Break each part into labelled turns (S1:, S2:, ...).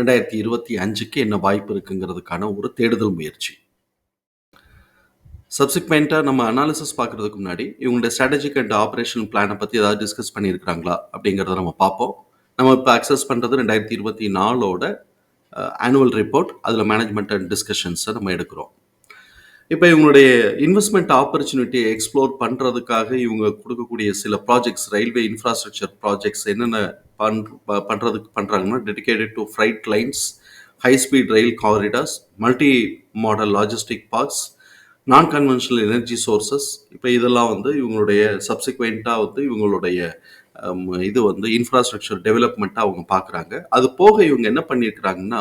S1: ரெண்டாயிரத்தி இருபத்தி அஞ்சுக்கு என்ன வாய்ப்பு இருக்குங்கிறதுக்கான ஒரு தேடுதல் முயற்சி. சப்சிக்வெண்ட்டாக நம்ம அனாலிசிஸ் பார்க்குறதுக்கு முன்னாடி இவங்களுடைய ஸ்ட்ராட்டஜிக் அண்ட் ஆப்ரேஷன் பிளானை பற்றி ஏதாவது டிஸ்கஸ் பண்ணியிருக்கிறாங்களா அப்படிங்கிறத நம்ம பார்ப்போம். நம்ம இப்போ அக்சஸ் பண்ணுறது ரெண்டாயிரத்தி இருபத்தி நாலோட ஆனுவல் ரிப்போர்ட் அதில் மேனேஜ்மெண்ட் அண்ட் டிஸ்கஷன்ஸை நம்ம எடுக்கிறோம். இப்போ இவங்களுடைய இன்வெஸ்ட்மெண்ட் ஆப்பர்ச்சுனிட்டியை எக்ஸ்ப்ளோர் பண்ணுறதுக்காக இவங்க கொடுக்கக்கூடிய சில ப்ராஜெக்ட்ஸ் ரயில்வே இன்ஃப்ராஸ்ட்ரக்சர் ப்ராஜெக்ட்ஸ் என்னென்ன பண் ப- பண்ணுறாங்கன்னா dedicated to freight lines high speed rail corridors multi modal logistic parks non conventional energy sources இப்போ இதெல்லாம் வந்து இவங்களுடைய சப்சிக்வெண்ட்டாக வந்து இவங்களுடைய இது வந்து இன்ஃப்ராஸ்ட்ரக்சர் டெவலப்மெண்ட்டாக அவங்க பார்க்குறாங்க அது போக இவங்க என்ன பண்ணியிருக்கிறாங்கன்னா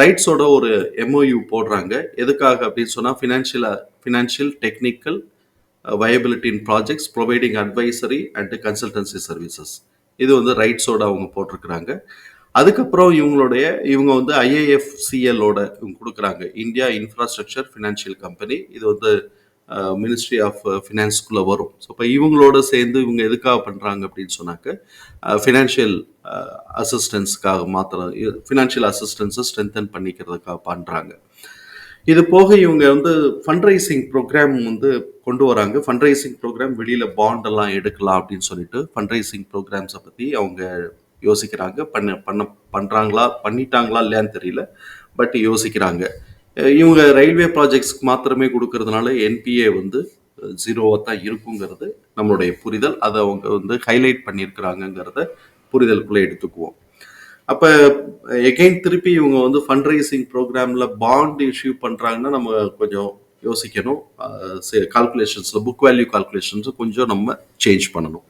S1: ரைட்ஸோட ஒரு எம்ஓயு போடுறாங்க. எதுக்காக அப்படின்னு சொன்னால் ஃபினான்ஷியலாக financial technical viability in projects providing advisory and consultancy services இது வந்து ரைட்ஸோட அவங்க போட்டிருக்கிறாங்க. அதுக்கப்புறம் இவங்களுடைய இவங்க வந்து ஐஏஎஃப்சிஎலோட இவங்க கொடுக்குறாங்க. இந்தியா இன்ஃப்ராஸ்ட்ரக்சர் ஃபினான்ஷியல் கம்பெனி இது வந்து மினிஸ்ட்ரி ஆஃப் ஃபினான்ஸ்குள்ளே வரும். ஸோ இப்போ இவங்களோட சேர்ந்து இவங்க எதுக்காக பண்ணுறாங்க அப்படின்னு சொன்னாக்க ஃபினான்ஷியல் அசிஸ்டன்ஸ்க்காக மாத்திரம் ஃபினான்ஷியல் அசிஸ்டன்ஸை ஸ்ட்ரென்தன் பண்ணிக்கிறதுக்காக பண்ணுறாங்க இது போக இவங்க வந்து ஃபண்ட்ரைசிங் ப்ரோக்ராம் வந்து கொண்டு வராங்க. ஃபண்ட்ரைசிங் ப்ரோக்ராம் வெளியில் பாண்டெல்லாம் எடுக்கலாம் அப்படின்னு சொல்லிட்டு ஃபண்ட்ரைசிங் ப்ரோக்ராம்ஸை பற்றி அவங்க யோசிக்கிறாங்க. பண்ண பண்ண பண்ணுறாங்களா பண்ணிட்டாங்களா இல்லையான்னு தெரியல. பட் யோசிக்கிறாங்க. இவங்க ரயில்வே ப்ராஜெக்ட்ஸ்க்கு மாத்திரமே கொடுக்கறதுனால என்பிஏ வந்து ஜீரோவாக தான் இருக்குங்கிறது நம்மளுடைய புரிதல். அதை அவங்க வந்து ஹைலைட் பண்ணியிருக்கிறாங்கங்கிறத புரிதலுக்குள்ளே எடுத்துக்குவோம். அப்போ எகைன் திருப்பி இவங்க வந்து ஃபண்ட்ரைசிங் ப்ரோக்ராமில் பாண்ட் இஷ்யூ பண்ணுறாங்கன்னா நம்ம கொஞ்சம் யோசிக்கணும். கால்குலேஷன்ஸில் புக் வேல்யூ கால்குலேஷன்ஸும் கொஞ்சம் நம்ம சேஞ்ச் பண்ணணும்.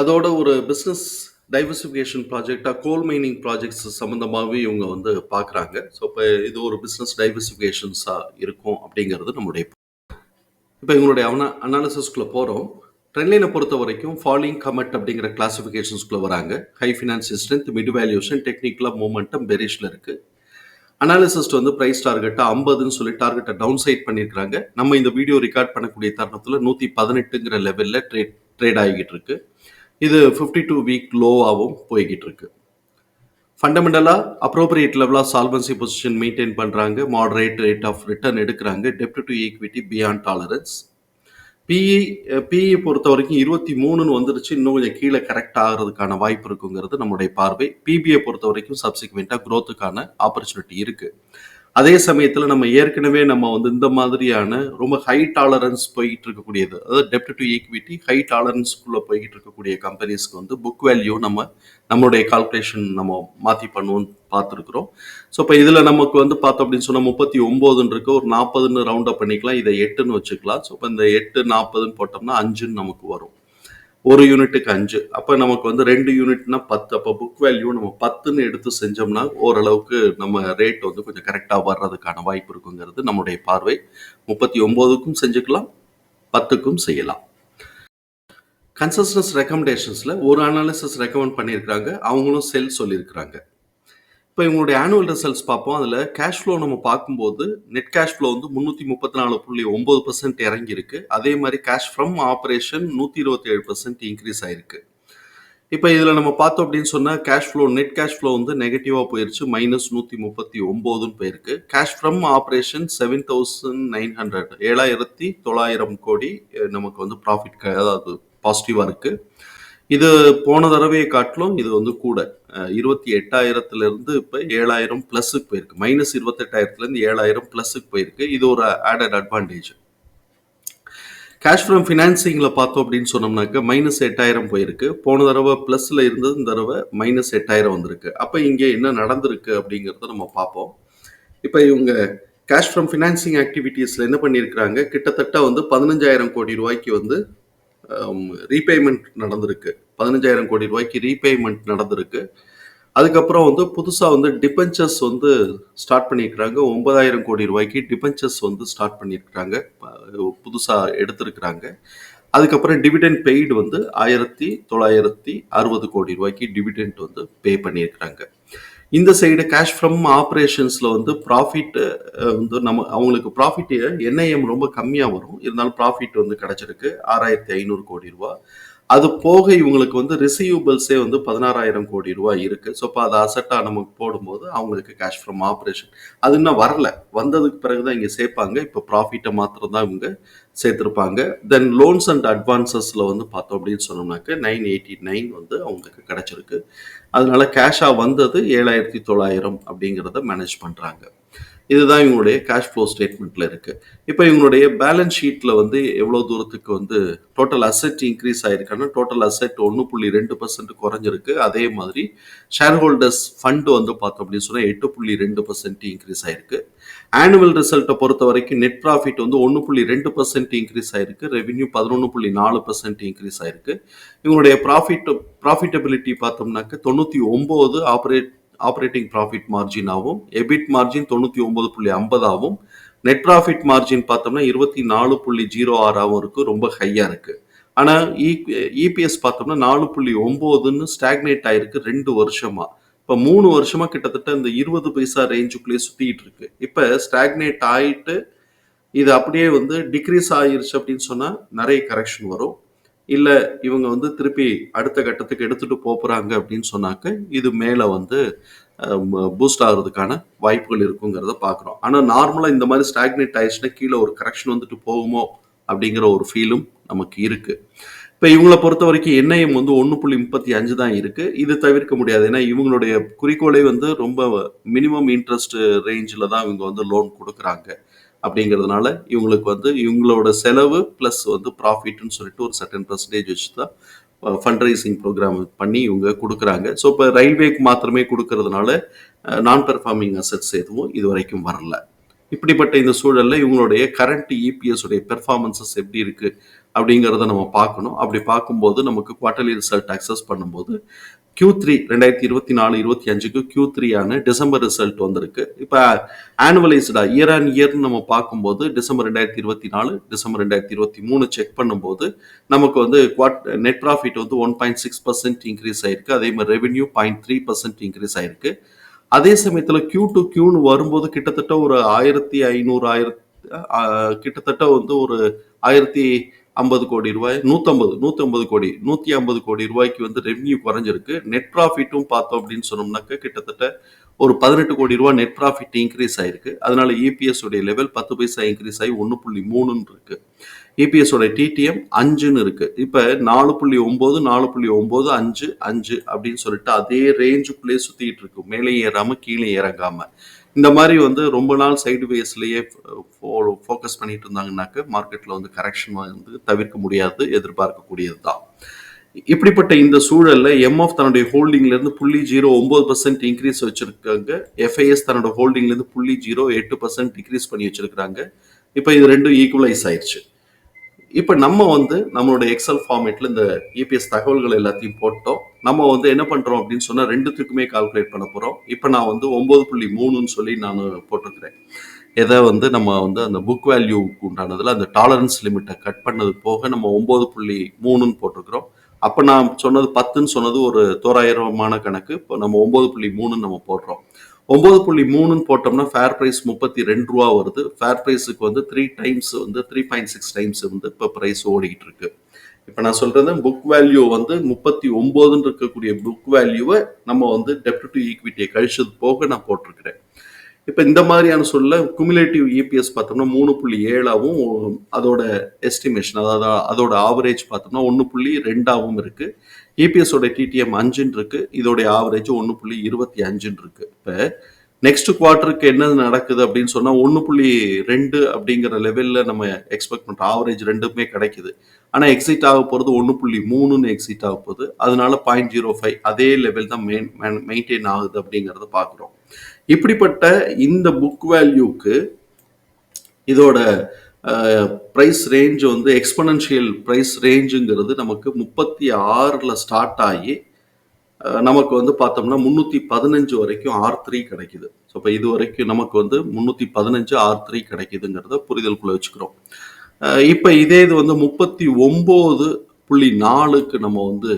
S1: அதோட ஒரு பிஸ்னஸ் டைவர்சிஃபிகேஷன் ப்ராஜெக்டாக கோல் மைனிங் ப்ராஜெக்ட்ஸ் சம்மந்தமாகவே இவங்க வந்து பார்க்குறாங்க ஸோ இப்போ இது ஒரு பிஸ்னஸ் டைவர்சிஃபிகேஷன்ஸாக இருக்கும் அப்படிங்கிறது நம்முடைய இப்போ இவங்களுடைய அவன அனாலிசிஸ்குள்ளே போகிறோம் ட்ரெண்ட்லைனை பொறுத்த வரைக்கும் ஃபாலிங் கமெட் அப்படிங்கிற கிளாஸிஃபிகேஷன்ஸ்குள்ளே வராங்க. High finance strength mid valuation டெக்னிக்கலாக மூமெண்டம் பெரிஷில் இருக்குது அனாலிசிஸ்ட் வந்து ப்ரைஸ் டார்கெட்டை ஐம்பதுன்னு சொல்லி டார்கெட்டை டவுன் சைட் பண்ணியிருக்கிறாங்க. நம்ம இந்த வீடியோ ரெக்கார்ட் பண்ணக்கூடிய தருணத்தில் நூற்றி பதினெட்டுங்கிற லெவலில் ட்ரேட் ட்ரேட் ஆகிக்கிட்டு இருக்குது இது ஃபிஃப்டி டூ வீக் லோவாகவும் போய்கிட்டு இருக்கு ஃபண்டமெண்டலாக அப்ரோப்ரியேட் லெவலாக சால்வன்சி பொசிஷன் மெயின்டைன் பண்ணுறாங்க மாடரேட் ரேட் ஆஃப் ரிட்டர்ன் எடுக்கிறாங்க டெப்ட் to equity beyond tolerance PE PE பொறுத்த வரைக்கும் இருபத்தி மூணுன்னு வந்துருச்சு. இன்னும் கொஞ்சம் கீழே கரெக்ட் ஆகிறதுக்கான வாய்ப்பு இருக்குங்கிறது நம்முடைய பார்வை. பிபிஐ பொறுத்த வரைக்கும் சப்சிக்வெண்ட்டாக க்ரோத்துக்கான ஆப்பர்ச்சுனிட்டி இருக்குது அதே சமயத்தில் நம்ம ஏற்கனவே நம்ம வந்து இந்த மாதிரியான ரொம்ப ஹை டாலரன்ஸ் போய்கிட்டு இருக்கக்கூடியது. அதாவது டெப்ட் டு ஈக்விட்டி ஹை டாலரன்ஸ்குள்ளே போய்கிட்டு இருக்கக்கூடிய கம்பெனிஸ்க்கு வந்து புக் வேல்யூ நம்ம நம்மளுடைய கால்குலேஷன் நம்ம மாற்றி பண்ணுவோம்னு பார்த்துருக்குறோம். ஸோ இப்போ இதில் நமக்கு வந்து பார்த்தோம் அப்படின்னு சொன்னால் முப்பத்தி ஒம்போதுன்னு இருக்கு. ஒரு நாற்பதுன்னு ரவுண்ட் அப் பண்ணிக்கலாம். இதை எட்டுன்னு வச்சுக்கலாம். ஸோ இப்போ இந்த எட்டு நாற்பதுன்னு போட்டோம்னா அஞ்சுன்னு நமக்கு வரும். ஒரு யூனிட்டுக்கு அஞ்சு. அப்போ நமக்கு வந்து ரெண்டு யூனிட்னா பத்து. அப்போ புக் வேல்யூ நம்ம பத்துன்னு எடுத்து செஞ்சோம்னா ஓரளவுக்கு நம்ம ரேட் வந்து கொஞ்சம் கரெக்டாக வர்றதுக்கான வாய்ப்பு இருக்குங்கிறது நம்முடைய பார்வை. முப்பத்தி ஒம்போதுக்கும் செஞ்சுக்கலாம் பத்துக்கும் செய்யலாம். கன்சஸ்டன்ஸ் ரெக்கமெண்டேஷன்ஸில் ஒரு அனாலிசிஸ் ரெக்கமெண்ட் பண்ணியிருக்கிறாங்க. அவங்களும் செல் சொல்லியிருக்கிறாங்க. இப்போ இவங்களுடைய ஆனுவல் ரிசல்ட்ஸ் பார்ப்போம். அதில் கேஷ் ஃப்ளோ நம்ம பார்க்கும்போது நெட் கேஷ் ஃப்ளோ வந்து முந்நூற்றி முப்பத்தி நாலு புள்ளி ஒம்பது பர்சன்ட் இறங்கியிருக்கு. அதே மாதிரி கேஷ் ஃப்ரம் ஆப்ரேஷன் நூற்றி இருபத்தி ஏழு பர்சன்ட் இன்க்ரீஸ் ஆயிருக்கு. இப்போ இதில் நம்ம பார்த்தோம் அப்படின்னு சொன்னால் cash flow net cash flow வந்து நெகட்டிவாக போயிருச்சு. மைனஸ் நூற்றி முப்பத்தி ஒம்போதுன்னு போயிருக்கு. Cash from operation seven thousand nine hundred ஏழாயிரத்தி தொள்ளாயிரம் கோடி நமக்கு வந்து ப்ராஃபிட் அதாவது பாசிட்டிவாக இருக்குது இது போன தடவையை காட்டிலும் இது வந்து கூட. இருபத்தி எட்டாயிரத்துலேருந்து இப்போ ஏழாயிரம் ப்ளஸுக்கு போயிருக்கு. மைனஸ் இருபத்தெட்டாயிரத்துலேருந்து ஏழாயிரம் ப்ளஸுக்கு போயிருக்கு. இது ஒரு ஆடட் அட்வான்டேஜ் கேஷ் ஃப்ரம் ஃபினான்சிங்கில் பார்த்தோம் அப்படின்னு சொன்னோம்னாக்க மைனஸ் எட்டாயிரம் போயிருக்கு. போன தடவை ப்ளஸில் இருந்தது இந்த தடவை மைனஸ் எட்டாயிரம் வந்திருக்கு. அப்போ இங்கே என்ன நடந்திருக்கு அப்படிங்கிறத நம்ம பார்ப்போம். இப்போ இவங்க கேஷ் ஃப்ரம் ஃபினான்சிங் ஆக்டிவிட்டீஸில் என்ன பண்ணியிருக்கிறாங்க? கிட்டத்தட்ட வந்து பதினஞ்சாயிரம் கோடி ரூபாய்க்கு வந்து ரீபேமெண்ட் நடந்திருக்கு. பதினஞ்சாயிரம் கோடி ரூபாய்க்கு ரீபேமெண்ட் நடந்திருக்கு. அதுக்கப்புறம் வந்து புதுசாக வந்து டிபென்ச்சர்ஸ் வந்து ஸ்டார்ட் பண்ணியிருக்கிறாங்க. ஒன்பதாயிரம் கோடி ரூபாய்க்கு டிபென்ச்சர்ஸ் வந்து ஸ்டார்ட் பண்ணியிருக்கிறாங்க. புதுசாக எடுத்திருக்கிறாங்க. அதுக்கப்புறம் டிவிடெண்ட் பெய்டு வந்து ஆயிரத்தி தொள்ளாயிரத்தி அறுபது கோடி ரூபாய்க்கு டிவிடெண்ட் வந்து பே பண்ணியிருக்கிறாங்க. இந்த சைடு கேஷ் ஃப்ரம் ஆப்ரேஷன்ஸில் வந்து ப்ராஃபிட் வந்து நம்ம அவங்களுக்கு ப்ராஃபிட் என்ஐஎம் ரொம்ப கம்மியாக வரும். இருந்தாலும் ப்ராஃபிட் வந்து கிடச்சிருக்கு. ஆறாயிரத்தி ஐநூறு கோடி ரூபா அது போக இவங்களுக்கு வந்து ரிசீவபிள்ஸே வந்து பதினாறாயிரம் கோடி ரூபாய் இருக்கு. ஸோ இப்போ அதை அசட்டாக நமக்கு போடும்போது அவங்களுக்கு கேஷ் ஃப்ரம் ஆப்ரேஷன் அது இன்னும் வரல. வந்ததுக்கு பிறகு தான் இங்கே சேர்ப்பாங்க. இப்போ ப்ராஃபிட்டை மாத்திரம் தான் இவங்க சேர்த்துருப்பாங்க. தென் லோன்ஸ் அண்ட் அட்வான்சஸில் வந்து பார்த்தோம் அப்படின்னு சொன்னோம்னாக்க நைன் எயிட்டி நைன் வந்து அவங்களுக்கு கிடச்சிருக்கு. அதனால கேஷாக வந்தது ஏழாயிரத்தி தொள்ளாயிரம் அப்படிங்கிறத மேனேஜ் பண்ணுறாங்க இதுதான் இவங்களுடைய கேஷ் ஃப்ளோ ஸ்டேட்மெண்ட்டில் இருக்குது இப்போ இவங்களுடைய பேலன்ஸ் ஷீட்டில் வந்து எவ்வளோ தூரத்துக்கு வந்து டோட்டல் அசெட் இன்க்ரீஸ் ஆயிருக்கான்னா டோட்டல் அசெட் ஒன்று புள்ளி ரெண்டு பர்சன்ட் குறைஞ்சிருக்கு. அதே மாதிரி ஷேர் ஹோல்டர்ஸ் ஃபண்டு வந்து பார்த்தோம் அப்படின்னு சொன்னால் எட்டு புள்ளி ரெண்டு பர்சன்ட் இன்க்ரீஸ் ஆயிருக்கு. ஆனுவல் ரிசல்ட்டை பொறுத்த வரைக்கும் நெட் ப்ராஃபிட் வந்து ஒன்று புள்ளி ரெண்டு பர்சன்ட் இன்க்ரீஸ் ஆயிருக்கு. ரெவென்யூ பதினொன்று புள்ளி நாலு பர்சன்ட் இன்க்ரீஸ் ஆயிருக்கு. இவங்களுடைய ப்ராஃபிட் ப்ராஃபிட்டபிலிட்டி பார்த்தோம்னாக்க தொண்ணூற்றி ஒம்பது ஆப்ரேட் ஆப்ரேட்டிங் ப்ராஃபிட் மார்ஜினாகவும் எபிட் மார்ஜின் தொண்ணூற்றி ஒம்பது புள்ளி ஐம்பதாகவும் நெட் ப்ராஃபிட் மார்ஜின் பார்த்தோம்னா இருபத்தி நாலு புள்ளி ஜீரோ ஆறாகவும் இருக்குது ரொம்ப ஹையாக இருக்குது ஆனால் இ e, இபிஎஸ் பார்த்தோம்னா நாலு புள்ளி ஒம்போதுன்னு ஸ்டாக்னேட் ஆகிருக்கு ரெண்டு வருஷமாக இப்போ மூணு வருஷமாக கிட்டத்தட்ட இந்த இருபது பைசா ரேஞ்சுக்குள்ளேயே சுற்றிட்டு இருக்கு. இப்போ ஸ்டாக்னேட் ஆகிட்டு இது அப்படியே வந்து டிக்ரீஸ் ஆகிருச்சு அப்படின்னு சொன்னால் நிறைய கரெக்ஷன் வரும். இல்லை இவங்க வந்து திருப்பி அடுத்த கட்டத்துக்கு எடுத்துட்டு போகிறாங்க அப்படின்னு சொன்னாக்க இது மேலே வந்து பூஸ்ட் ஆகிறதுக்கான வாய்ப்புகள் இருக்குங்கிறத பார்க்குறோம் ஆனால் நார்மலாக இந்த மாதிரி ஸ்டாக்னேட் ஆயிடுச்சுன்னா கீழே ஒரு கரெக்ஷன் வந்துட்டு போகுமோ அப்படிங்கிற ஒரு ஃபீலும் நமக்கு இருக்குது இப்போ இவங்களை பொறுத்த வரைக்கும் என்ஐஎம் வந்து ஒன்று புள்ளி முப்பத்தி அஞ்சு தான் இருக்குது இது தவிர்க்க முடியாது. ஏன்னா இவங்களுடைய குறிக்கோளே வந்து ரொம்ப மினிமம் இன்ட்ரெஸ்ட் ரேஞ்சில் தான் இவங்க வந்து லோன் கொடுக்குறாங்க. அப்படிங்கிறதுனால இவங்களுக்கு வந்து இவங்களோட செலவு ப்ளஸ் வந்து ப்ராஃபிட்னு சொல்லிட்டு ஒரு சர்டன் பர்சன்டேஜ் வச்சு தான் ஃபண்ட் ரைசிங் ப்ரோக்ராம் பண்ணி இவங்க கொடுக்குறாங்க. ஸோ இப்போ ரயில்வேக்கு மாத்திரமே கொடுக்கறதுனால நான் பெர்ஃபார்மிங் அசட்ஸ் எதுவும் இது வரைக்கும் வரல. இப்படிப்பட்ட இந்த சூழலில் இவங்களுடைய கரண்ட் இபிஎஸ் உடைய பெர்ஃபார்மன்சஸ் எப்படி இருக்குது அப்படிங்கிறத நம்ம பார்க்கணும். அப்படி பார்க்கும்போது நமக்கு குவார்டர்லி ரிசல்ட் அக்சஸ் பண்ணும்போது கியூ த்ரீ ரெண்டாயிரத்தி இருபத்தி நாலு இருபத்தி அஞ்சுக்கு கியூ த்ரீயான டிசம்பர் ரிசல்ட் வந்திருக்கு. இப்போ ஆனுவலைஸ்டா இயர் ஆன் இயர்னு நம்ம பார்க்கும்போது டிசம்பர் ரெண்டாயிரத்தி இருபத்தி நாலு டிசம்பர் ரெண்டாயிரத்தி இருபத்தி மூணு செக் பண்ணும்போது நமக்கு வந்து குவாட் நெட் ப்ராஃபிட் வந்து one point six percent increase ஆயிருக்கு. அதே மாதிரி revenue point three percent increase ஆயிருக்கு. அதே சமயத்தில் கியூ டு கியூன்னு வரும்போது கிட்டத்தட்ட ஒரு ஆயிரத்தி ஐநூறு ஆயிரத்தி கிட்டத்தட்ட வந்து ஒரு ஆயிரத்தி ஐம்பது கோடி ரூபாய் நூற்றம்பது நூற்றம்பது கோடி நூற்றி ஐம்பது கோடி ரூபாய்க்கு வந்து ரெவன்யூ குறைஞ்சிருக்கு. நெட் ப்ராஃபிட்டும் பார்த்தோம் அப்படின்னு சொன்னோம்னாக்க கிட்டத்தட்ட ஒரு பதினெட்டு கோடி ரூபா நெட் ப்ராஃபிட் இன்க்ரீஸ் ஆயிருக்கு. அதனால இபிஎஸ் உடைய லெவல் பத்து பைசா இன்க்ரீஸ் ஆகி ஒன்று புள்ளி மூணுன்னு இருக்கு. இபிஎஸோட டிடிஎம் அஞ்சுன்னு இருக்கு. இப்போ நாலு புள்ளி ஒம்பது நாலு புள்ளி ஒம்பது அஞ்சு அஞ்சு அப்படின்னு சொல்லிட்டு அதே ரேஞ்சுக்குள்ளேயே சுற்றிட்டு இருக்கு. மேலே ஏறாம கீழே இறங்காம. இந்த மாதிரி வந்து ரொம்ப நாள் சைடு வேஸ்லேயே ஃபோக்கஸ் பண்ணிட்டு இருந்தாங்கன்னாக்க மார்க்கெட்டில் வந்து கரெக்ஷன் வந்து தவிர்க்க முடியாது எதிர்பார்க்கக்கூடியது தான் இப்படிப்பட்ட இந்த சூழல்ல எம்எஃப் தன்னுடைய ஹோல்டிங்ல இருந்து புள்ளி ஜீரோ ஒன்பது பர்சன்ட் இன்க்ரீஸ் வச்சிருக்காங்க. எஃப்ஐஎஸ் தன்னோட ஹோல்டிங்ல இருந்து புள்ளி ஜீரோ எட்டு பர்சன்ட் டிக்ரீஸ் பண்ணி வச்சிருக்காங்க இப்போ இது ரெண்டும் ஈக்குவலைஸ் ஆயிடுச்சு இப்போ நம்ம வந்து நம்மளுடைய எக்ஸல் ஃபார்மேட்ல இந்த இபிஎஸ் தகவல்கள் எல்லாத்தையும் போட்டோம். நம்ம வந்து என்ன பண்றோம் அப்படின்னு சொன்னா ரெண்டுத்துக்குமே கால்குலேட் பண்ண போறோம். இப்போ நான் வந்து ஒன்பது புள்ளி மூணுன்னு சொல்லி நான் போட்டிருக்கிறேன். எதை வந்து நம்ம வந்து அந்த புக் வேல்யூக்கு உண்டானதுல அந்த டாலரன்ஸ் லிமிட்டை கட் பண்ணது போக நம்ம ஒன்பது புள்ளி மூணுன்னு போட்டிருக்கிறோம். அப்போ நான் சொன்னது பத்துன்னு சொன்னது ஒரு தோராயிரமான கணக்கு. இப்போ நம்ம ஒன்பது புள்ளி மூணுன்னு நம்ம போடுறோம். ஒம்பது புள்ளி மூணுன்னு போட்டோம்னா ஃபேர் ப்ரைஸ் முப்பத்தி ரெண்டு ரூபா வருது. ஃபேர் ப்ரைஸுக்கு வந்து த்ரீ டைம்ஸ் வந்து த்ரீ பாயிண்ட் சிக்ஸ் டைம்ஸ் வந்து இப்போ ப்ரைஸ் ஓடிக்கிட்டு இருக்கு. இப்போ நான் சொல்றது புக் வேல்யூ வந்து முப்பத்தி ஒம்போதுன்னு இருக்கக்கூடிய புக் வேல்யூவை நம்ம வந்து டெப்ட் டு ஈக்விட்டியை கழிச்சது போக நான் போட்டிருக்கிறேன். இப்போ இந்த மாதிரியான சொல்ல குமுலேட்டிவ் இபிஎஸ் பார்த்தோம்னா மூணு புள்ளி ஏழாவும் அதோட எஸ்டிமேஷன் அதாவது அதோட ஆவரேஜ் பார்த்தோம்னா ஒன்று புள்ளி ரெண்டாகவும் இருக்குது இபிஎஸோட டிடிஎம் அஞ்சுன்னு இருக்கு. இதோடைய ஆவரேஜ் ஒன்று புள்ளி இருபத்தி அஞ்சுன்னு இருக்கு. இப்போ நெக்ஸ்ட் குவார்ட்டருக்கு என்ன நடக்குது அப்படின்னு சொன்னால் ஒன்று புள்ளி ரெண்டு அப்படிங்கிற லெவலில் நம்ம எக்ஸ்பெக்ட் பண்ணுறோம் ஆவரேஜ் ரெண்டுமே கிடைக்குது. ஆனால் எக்ஸிட் ஆக போகிறது ஒன்று புள்ளி மூணுன்னு எக்ஸிட் ஆக போகுது அதனால பாயிண்ட் ஜீரோ ஃபைவ் அதே லெவல் தான் மெயின் மெயின்டைன் ஆகுது அப்படிங்கிறத பார்க்குறோம் இப்படிப்பட்ட இந்த புக் வேல்யூக்கு இதோட ப்ரைஸ் ரேஞ்ச் வந்து எக்ஸ்பனன்ஷியல் ப்ரைஸ் ரேஞ்சுங்கிறது நமக்கு முப்பத்தி ஆறில் ஸ்டார்ட் ஆகி நமக்கு வந்து பார்த்தோம்னா முந்நூற்றி பதினஞ்சு வரைக்கும் ஆர் த்ரீ கிடைக்குது. ஸோ இப்போ இது வரைக்கும் நமக்கு வந்து முந்நூற்றி பதினஞ்சு ஆர் த்ரீ கிடைக்குதுங்கிறத புரிதலுக்குள்ள வச்சுக்கிறோம். இப்போ இதே இது வந்து முப்பத்தி ஒம்பது புள்ளி நாலுக்கு நம்ம வந்து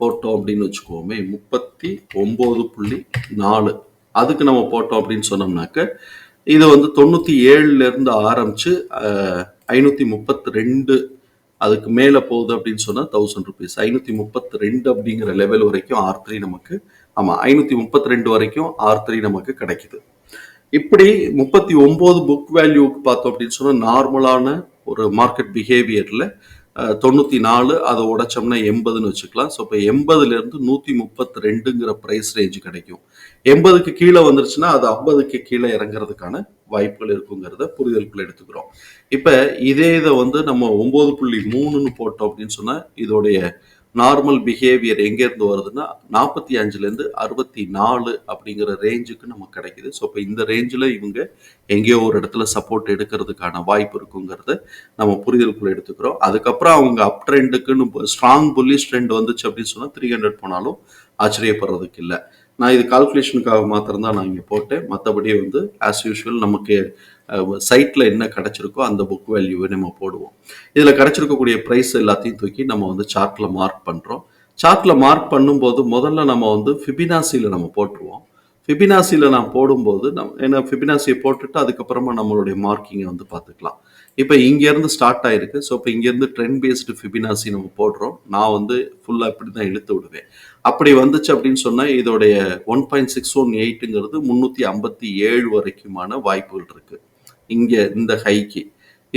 S1: போட்டோம் அப்படின்னு வச்சுக்கோமே முப்பத்தி ஒம்பது புள்ளி நாலு. அதுக்கு நம்ம போட்டோம் அப்படின்னு சொன்னோம்னாக்க இது வந்து தொண்ணூற்றி ஏழுலேருந்து ஆரம்பித்து ஐநூற்றி முப்பத்தி ரெண்டு அதுக்கு மேலே போகுது அப்படின்னு சொன்னால் தௌசண்ட் ருபீஸ் ஐநூற்றி முப்பத்தி ரெண்டு அப்படிங்கிற லெவல் வரைக்கும் ஆர் த்ரீ நமக்கு ஆமாம் ஐநூற்றி முப்பத்தி ரெண்டு வரைக்கும் ஆர் த்ரீ நமக்கு கிடைக்குது. இப்படி முப்பத்தி ஒம்பது புக் வேல்யூக்கு பார்த்தோம் அப்படின்னு சொன்னால் நார்மலான ஒரு மார்க்கெட் பிஹேவியரில் தொண்ணூற்றி நாலு அதை உடைச்சோம்னா எண்பதுன்னு வச்சுக்கலாம். ஸோ இப்போ எண்பதுலேருந்து நூற்றி முப்பத்தி ரெண்டுங்கிற ப்ரைஸ் ரேஞ்ச் கிடைக்கும். எண்பதுக்கு கீழே வந்துருச்சுன்னா அது ஐம்பதுக்கு கீழே இறங்குறதுக்கான வாய்ப்புகள் இருக்குங்கிறத புரிதலுக்குள்ள எடுத்துக்கிறோம். இப்போ இதே இதை வந்து நம்ம ஒம்பது புள்ளி மூணுன்னு போட்டோம் அப்படின்னு சொன்னால் இதோடைய நார்மல் பிஹேவியர் எங்கேருந்து வருதுன்னா நாற்பத்தி அஞ்சுலேருந்து அறுபத்தி நாலு அப்படிங்கிற ரேஞ்சுக்கு நமக்கு கிடைக்குது. ஸோ இப்போ இந்த ரேஞ்சில் இவங்க எங்கேயோ ஒரு இடத்துல சப்போர்ட் எடுக்கிறதுக்கான வாய்ப்பு இருக்குங்கிறத நம்ம புரிதலுக்குள்ளே எடுத்துக்கிறோம். அதுக்கப்புறம் அவங்க அப் ட்ரெண்டுக்குன்னு ஸ்ட்ராங் புல்லிஷ் ட்ரெண்ட் வந்துச்சு அப்படின்னு சொன்னால் த்ரீ ஹண்ட்ரட் போனாலும் ஆச்சரியப்படுறதுக்கு இல்லை. நான் இது கால்குலேஷனுக்காக மாத்திரம் தான் நான் இங்கே போட்டேன். மற்றபடி வந்து ஆஸ் யூஷுவல் நமக்கு சைட்டில் என்ன கிடச்சிருக்கோ அந்த புக் வேல்யூவை நம்ம போடுவோம். இதில் கிடச்சிருக்கக்கூடிய ப்ரைஸ் எல்லாத்தையும் தூக்கி நம்ம வந்து சார்ட்டில் மார்க் பண்ணுறோம் சார்ட்டில் மார்க் பண்ணும்போது முதல்ல நம்ம வந்து ஃபிபினாசியில் நம்ம போட்டுருவோம். ஃபிபினாசியில் நான் போடும்போது நம்ம ஏன்னா ஃபிபினாசியை போட்டுட்டு அதுக்கப்புறமா நம்மளுடைய மார்க்கிங்கை வந்து பார்த்துக்கலாம். இப்போ இங்கேருந்து ஸ்டார்ட் ஆயிருக்கு. ஸோ இப்போ இங்கேருந்து ட்ரெண்ட் பேஸ்டு ஃபிபினாசி நம்ம போடுறோம். நான் வந்து ஃபுல்லாக இப்படி தான் இழுத்து விடுவேன். அப்படி வந்துச்சு அப்படின்னு சொன்னால் இதோடைய ஒன் பாயிண்ட் சிக்ஸ் ஒன் எயிட்டுங்கிறது முந்நூற்றி ஐம்பத்தி ஏழு வரைக்குமான வாய்ப்புகள் இருக்குது இங்கே இந்த ஹைக்கு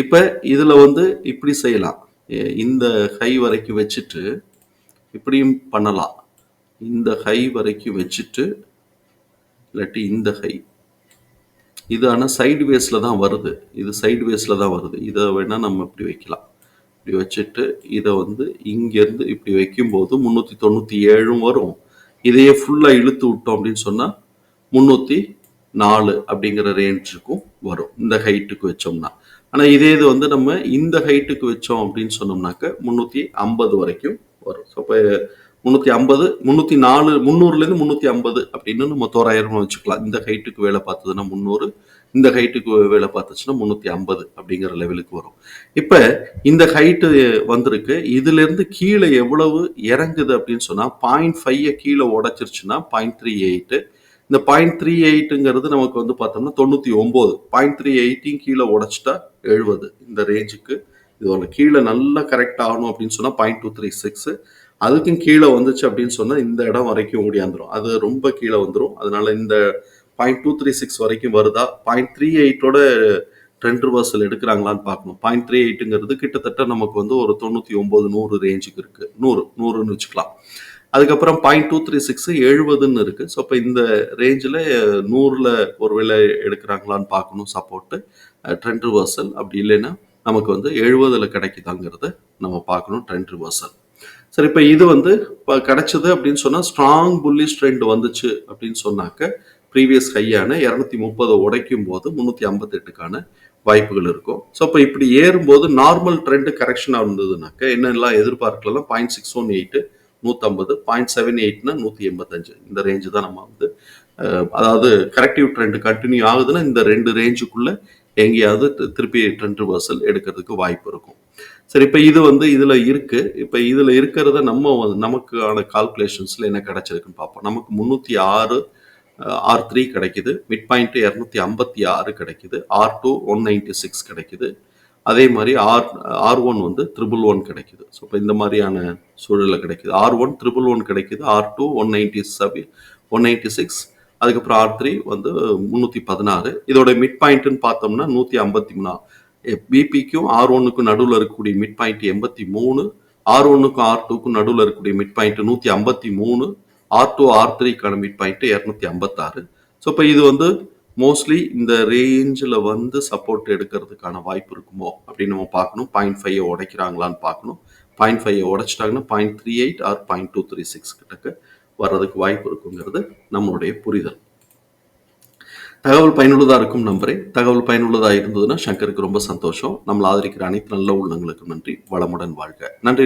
S1: இப்போ இதில் வந்து இப்படி செய்யலாம். இந்த ஹை வரைக்கும் வச்சுட்டு இப்படியும் பண்ணலாம். இந்த ஹை வரைக்கும் வச்சுட்டு இல்லாட்டி இந்த ஹை இது ஆனால் சைடு வேஸில் தான் வருது. இது சைடு வேஸில் தான் வருது. இதை வேணால் நம்ம இப்படி வைக்கலாம். இப்படி வச்சுட்டு இதை வந்து இங்கேருந்து இப்படி வைக்கும்போது முந்நூற்றி தொண்ணூற்றி ஏழும் வரும். இதையே ஃபுல்லாக இழுத்து விட்டோம் அப்படின்னு சொன்னால் முந்நூற்றி நாலு அப்படிங்கிற ரேஞ்சுக்கும் வரும். இந்த ஹைட்டுக்கு வச்சோம்னா. ஆனால் இதே இது வந்து நம்ம இந்த ஹைட்டுக்கு வச்சோம் அப்படின்னு சொன்னோம்னாக்க முந்நூற்றி ஐம்பது வரைக்கும் வரும். ஸோ இப்போ முந்நூற்றி ஐம்பது முந்நூற்றி நாலு முந்நூறுலேருந்து முந்நூற்றி ஐம்பது அப்படின்னு நம்ம தோராயிரமாக வச்சுக்கலாம். இந்த ஹைட்டுக்கு வேலை பார்த்ததுன்னா முந்நூறு இந்த ஹைட்டுக்கு வேலை பார்த்துச்சுன்னா முந்நூற்றி ஐம்பது அப்படிங்கிற லெவலுக்கு வரும். இப்போ இந்த ஹைட்டு வந்திருக்கு. இதுலேருந்து கீழே எவ்வளவு இறங்குது அப்படின்னு சொன்னால் பாயிண்ட் ஃபைவை கீழே உடச்சிருச்சுன்னா பாயிண்ட் த்ரீ எயிட்டு இந்த பாயிண்ட் த்ரீ எயிட்டுங்கிறது நமக்கு வந்து பார்த்தோம்னா தொண்ணூற்றி ஒம்பது பாயிண்ட் த்ரீ எயிட்டையும் கீழே உடச்சிட்டா எழுபது இந்த ரேஞ்சுக்கு இதோட கீழே நல்லா கரெக்ட் ஆகணும் அப்படின்னு சொன்னால் பாயிண்ட் டூ த்ரீ சிக்ஸு அதுக்கும் கீழே வந்துச்சு அப்படின்னு சொன்னால் இந்த இடம் வரைக்கும் ஓடியாந்துரும் அது ரொம்ப கீழே வந்துடும் அதனால இந்த பாயிண்ட் டூ த்ரீ சிக்ஸ் வரைக்கும் வருதா? பாயிண்ட் த்ரீ எயிட்டோட ட்ரெண்ட் ரிவர்சல் எடுக்கிறாங்களான்னு பார்க்கணும். பாயிண்ட் த்ரீ எயிட்டுங்கிறது கிட்டத்தட்ட நமக்கு வந்து ஒரு தொண்ணூற்றி ஒம்பது நூறு ரேஞ்சுக்கு இருக்குது நூறு நூறுன்னு வச்சுக்கலாம். அதுக்கப்புறம் பாயிண்ட் டூ த்ரீ சிக்ஸ் எழுபதுன்னு இருக்குது ஸோ இப்போ இந்த ரேஞ்சில் நூறில் ஒரு ஒருவேளை எடுக்கிறாங்களான்னு பார்க்கணும் சப்போர்ட்டு ட்ரெண்ட் ரிவர்சல் அப்படி இல்லைன்னா நமக்கு வந்து எழுபதில் கிடைக்குதாங்கிறத நம்ம பார்க்கணும் ட்ரெண்ட் ரிவர்சல் சரி இப்போ இது வந்து இப்போ கிடைச்சது அப்படின்னு சொன்னால் ஸ்ட்ராங் புல்லிஷ் ட்ரெண்ட் வந்துச்சு அப்படின்னு சொன்னாக்க ப்ரீவியஸ் ஹையான இரநூத்தி முப்பதை உடைக்கும் போது முந்நூற்றி ஐம்பத்தெட்டுக்கான வாய்ப்புகள் இருக்கும். ஸோ இப்போ இப்படி ஏறும்போது நார்மல் ட்ரெண்டு கரெக்ஷனாக இருந்ததுனாக்க என்னெல்லாம் எதிர்பார்க்கலாம்? பாயிண்ட் சிக்ஸ் ஒன் எயிட்டு நூற்றம்பது பாயிண்ட் செவன் எயிட்னா நூற்றி எண்பத்தஞ்சு இந்த ரேஞ்சு தான் நம்ம வந்து அதாவது கரெக்டிவ் ட்ரெண்ட் கண்டினியூ ஆகுதுன்னா இந்த ரெண்டு ரேஞ்சுக்குள்ளே எங்கேயாவது திருப்பி ட்ரெண்ட் ரிவர்சல் எடுக்கிறதுக்கு வாய்ப்பு இருக்கும். சரி இப்போ இது வந்து இதில் இருக்குது இப்போ இதில் இருக்கிறத நம்ம வந்து- நமக்கான கால்குலேஷன்ஸில் என்ன கிடைச்சிருக்குன்னு பார்ப்போம். நமக்கு முந்நூற்றி ஆறு ஆர் த்ரீ கிடைக்குது. மிட் பாயிண்ட்டு இரநூத்தி ஐம்பத்தி ஆறு கிடைக்குது. R two one ninety six கிடைக்குது. அதே மாதிரி ஆர் ஆர் ஒன் வந்து த்ரிபிள் ஒன் கிடைக்குது. ஸோ இப்போ இந்த மாதிரியான சூழலில் கிடைக்குது. ஆர் ஒன் த்ரிபிள் ஒன் கிடைக்குது. R two one ninety seven one ninety six அதுக்கப்புறம் ஆர் த்ரீ வந்து முந்நூற்றி பதினாறு. இதோட மிட் பாயிண்ட்டுன்னு பார்த்தோம்னா நூற்றி ஐம்பத்தி மூணா. பிபிக்கும் ஆர் ஒன்னுக்கும் நடுவில் இருக்கக்கூடிய மிட் பாயிண்ட் எண்பத்தி மூணு. ஆர் ஒன்னுக்கும் ஆர் டூக்கும் நடுவில் இருக்கக்கூடிய மிட் பாயிண்ட் நூற்றி ஐம்பத்தி மூணு. ஆர் டூ ஆர் த்ரீக்கான மிட் பாயிண்ட் இரநூத்தி ஐம்பத்தாறு. ஸோ இப்போ இது வந்து மோஸ்ட்லி இந்த ரேஞ்சில் வந்து சப்போர்ட் எடுக்கிறதுக்கான வாய்ப்பு இருக்குமோ அப்படின்னு நம்ம பார்க்கணும். பாயிண்ட் ஃபைவ் உடைக்கிறாங்களான்னு பார்க்கணும். Point five உடைச்சிட்டாங்கன்னா point three eight R point two three six கிட்டக்கு வர்றதுக்கு வாய்ப்பு இருக்குங்கிறது நம்மளுடைய புரிதல். தகவல் பயனுள்ளதாக இருக்கும் நம்பரே தகவல் பயனுள்ளதாக இருந்ததுன்னா சங்கருக்கு ரொம்ப சந்தோஷம். நம்மளை ஆதரிக்கிற அனைத்து நல்ல உள்ளங்களுக்கு நன்றி. வளமுடன் வாழ்க. நன்றி.